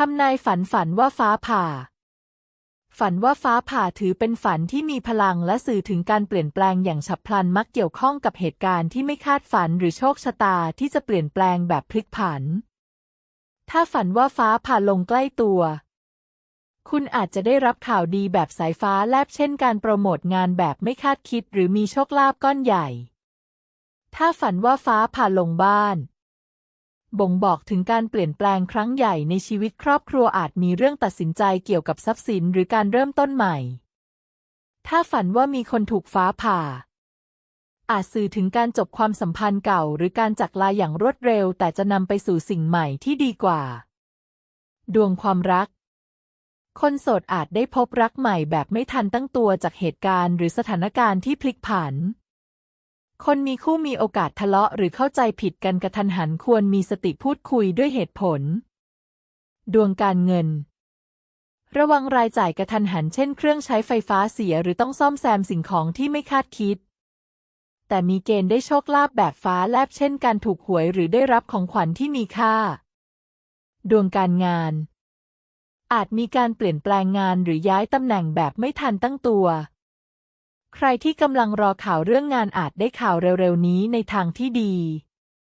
ทำนายฝันฝันว่าฟ้าผ่า ฝันว่าฟ้าผ่าถือเป็นฝันที่มีพลังและสื่อถึงการเปลี่ยนแปลงอย่างฉับพลันมักเกี่ยวข้องกับเหตุการณ์ที่ไม่คาดฝันหรือโชคชะตาที่จะเปลี่ยนแปลงแบบพลิกผัน ถ้าฝันว่าฟ้าผ่าลงใกล้ตัว คุณอาจจะได้รับข่าวดีแบบสายฟ้าแลบเช่นการโปรโมทงานแบบไม่คาดคิด หรือมีโชคลาภก้อนใหญ่ ถ้าฝันว่าฟ้าผ่าลงบ้าน บ่งบอกถึงการเปลี่ยนแปลงครั้งใหญ่ในชีวิตครอบครัวอาจมีเรื่องตัดสินใจเกี่ยวกับทรัพย์สินหรือการเริ่มต้นใหม่ ถ้าฝันว่ามีคนถูกฟ้าผ่า อาจสื่อถึงการจบความสัมพันธ์เก่า หรือการจากลาอย่างรวดเร็ว แต่จะนำไปสู่สิ่งใหม่ที่ดีกว่า ดวงความรัก คนโสดอาจได้พบรักใหม่แบบไม่ทันตั้งตัวจากเหตุการณ์ หรือสถานการณ์ที่พลิกผัน คนมีคู่มีโอกาสทะเลาะหรือเข้าใจผิดกันกระทันหันควรมีสติพูดคุยด้วยเหตุผล ดวงการเงิน ระวังรายจ่ายกระทันหันเช่นเครื่องใช้ไฟฟ้าเสียหรือต้องซ่อมแซมสิ่งของที่ไม่คาดคิด แต่มีเกณฑ์ได้โชคลาภแบบฟ้าแลบเช่นการถูกหวยหรือได้รับของขวัญที่มีค่า ดวงการงาน อาจมีการเปลี่ยนแปลงงานหรือย้ายตำแหน่งแบบไม่ทันตั้งตัว ใครที่กำลังรอข่าวเรื่องงานอาจได้ข่าวเร็วๆนี้ในทางที่ดี